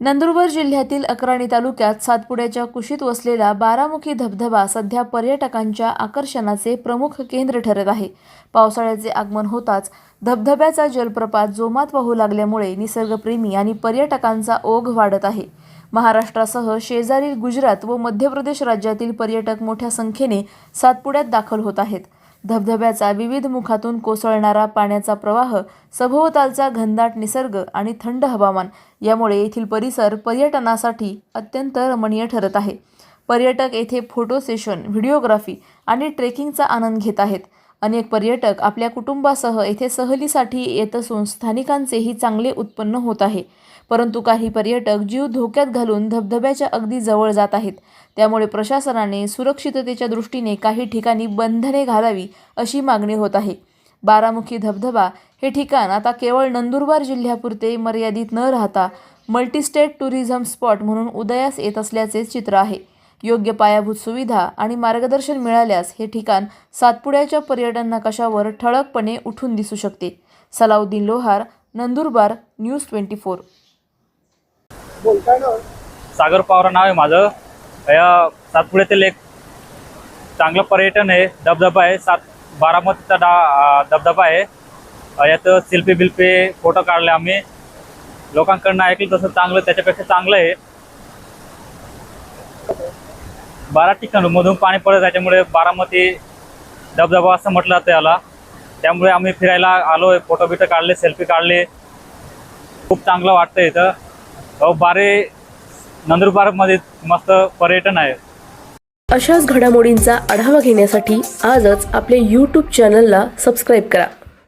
नंदुरबार जिल्ह्यातील अक्राणी तालुक्यात सातपुड्याच्या कुशीत वसलेला बारामुखी धबधबा सध्या पर्यटकांच्या आकर्षणाचे प्रमुख केंद्र ठरत आहे. पावसाळ्याचे आगमन होताच धबधब्याचा जलप्रपात जोमात वाहू लागल्यामुळे निसर्गप्रेमी आणि पर्यटकांचा ओघ वाढत आहे. महाराष्ट्रासह शेजारील गुजरात व मध्य प्रदेश राज्यातील पर्यटक मोठ्या संख्येने सातपुड्यात दाखल होत आहेत. धबधब्याचा विविध मुखातून कोसळणारा पाण्याचा प्रवाह सभोवतालचा घनदाट निसर्ग आणि थंड हवामान यामुळे येथील परिसर पर्यटनासाठी अत्यंत रमणीय ठरत आहे. पर्यटक येथे फोटो सेशन व्हिडिओग्राफी आणि ट्रेकिंगचा आनंद घेत आहेत. अनेक पर्यटक आपल्या कुटुंबासह येथे सहलीसाठी येत असून स्थानिकांचेही चांगले उत्पन्न होत आहे. परंतु काही पर्यटक जीव धोक्यात घालून धबधब्याच्या अगदी जवळ जात आहेत. त्यामुळे प्रशासनाने सुरक्षिततेच्या दृष्टीने काही ठिकाणी बंधने घालावी अशी मागणी होत आहे. बारामुखी धबधबा हे ठिकाण आता केवळ नंदुरबार जिल्ह्यापुरते मर्यादित न राहता मल्टीस्टेट टुरिझम स्पॉट म्हणून उदयास येत असल्याचे चित्र आहे. योग्य पायाभूत सुविधा आणि मार्गदर्शन मिळाल्यास हे ठिकाण सातपुड्याच्या पर्यटन नकाशावर ठळकपणे उठून दिसू शकते. Salauddin Lohar Nandurbar news twenty four. Sagar Pawar नाव आहे माझं. या सातपुड्यातील एक चांगलं पर्यटन आहे. धबधबा आहे. सात बारामतीचा डा धबधबा आहे. यात शिल्पी बिल्पी फोटो काढले आम्ही. लोकांकडनं ऐकलं तसं चांगलं त्याच्यापेक्षा चांगलं आहे. बारा ठिकाणमधून पाणी पडत त्याच्यामुळे बारामती धबधबा असं म्हटलं जातं याला. त्यामुळे आम्ही फिरायला आलोय फोटो बिटो काढले सेल्फी काढले. खूप चांगलं वाटतं इथं. अहो, बारे नंदुरबारमध्ये मस्त पर्यटन आहे. अशाच घडामोडींचा आढावा घेण्यासाठी आजच आपल्या यूट्यूब चॅनलला सबस्क्राईब करा.